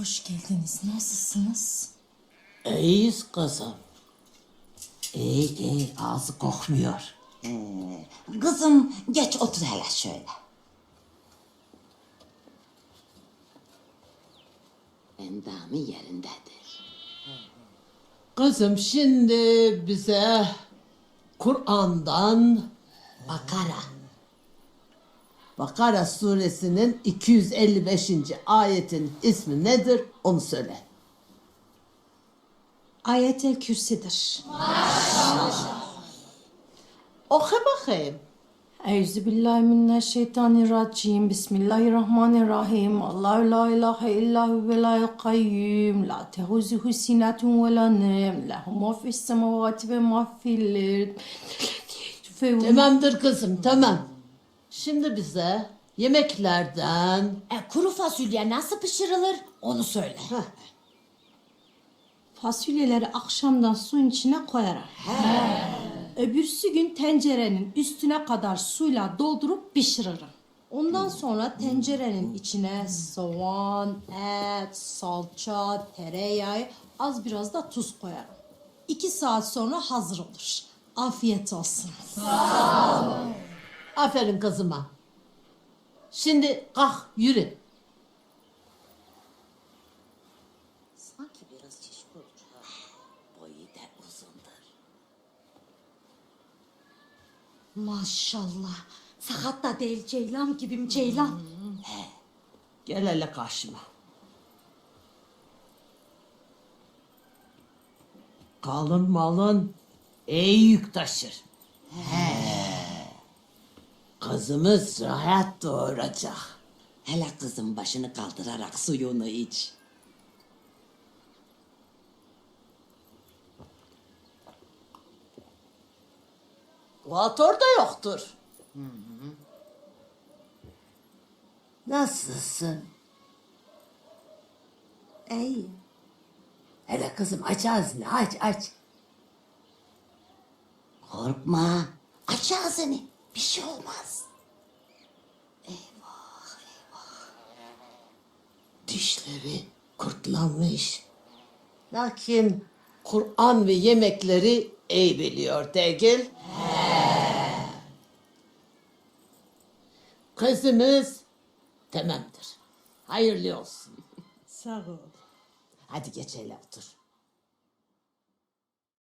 Hoş geldiniz. Nasılsınız? İyiyiz kızım. İyi iyi ağzı kokmuyor. Kızım geç otur hele şöyle. Endamı yerindedir. Kızım şimdi bize Kur'an'dan Bakara. Bakara suresinin 255. ayetin ismi nedir onu söyle. Ayetel Kürsi'dir. Oku bakayım. Euzubillahimineşşeytanirracim. Bismillahirrahmanirrahim. Allahu la ilahe illa huve la kayyum. La tehuzuhu sinetun ve la nem. Lehu ma fis semavati ve ma fil Tamamdır kızım tamam. Şimdi bize yemeklerden E, kuru fasulye nasıl pişirilir onu söyle. Fasulyeleri akşamdan suyun içine koyarak. Öbürsü gün tencerenin üstüne kadar suyla doldurup pişiririm. Ondan sonra tencerenin içine soğan, et, salça, tereyağı, az biraz da tuz koyarım. İki saat sonra hazır olur. Afiyet olsun. Aferin kızıma. Şimdi kalk yürü. Sanki biraz şişko. Boyu da uzundur. Maşallah. Sakat da değil ceylan gibim ceylan. Gel hele karşıma. Kalın malın iyi yük taşır. Kızımız rahat doğuracak. Hele kızım başını kaldırarak suyunu iç. Kuatör da yoktur. Nasılsın? İyi. Hele kızım aç ağzını aç aç. Korkma. Aç ağzını. Bir şey olmaz. Dişleri kurtlanmış. Lakin Kur'an ve yemekleri iyi biliyor değil. Kızımız tamamdır. Hayırlı olsun. Sağ ol. Hadi geç hele otur.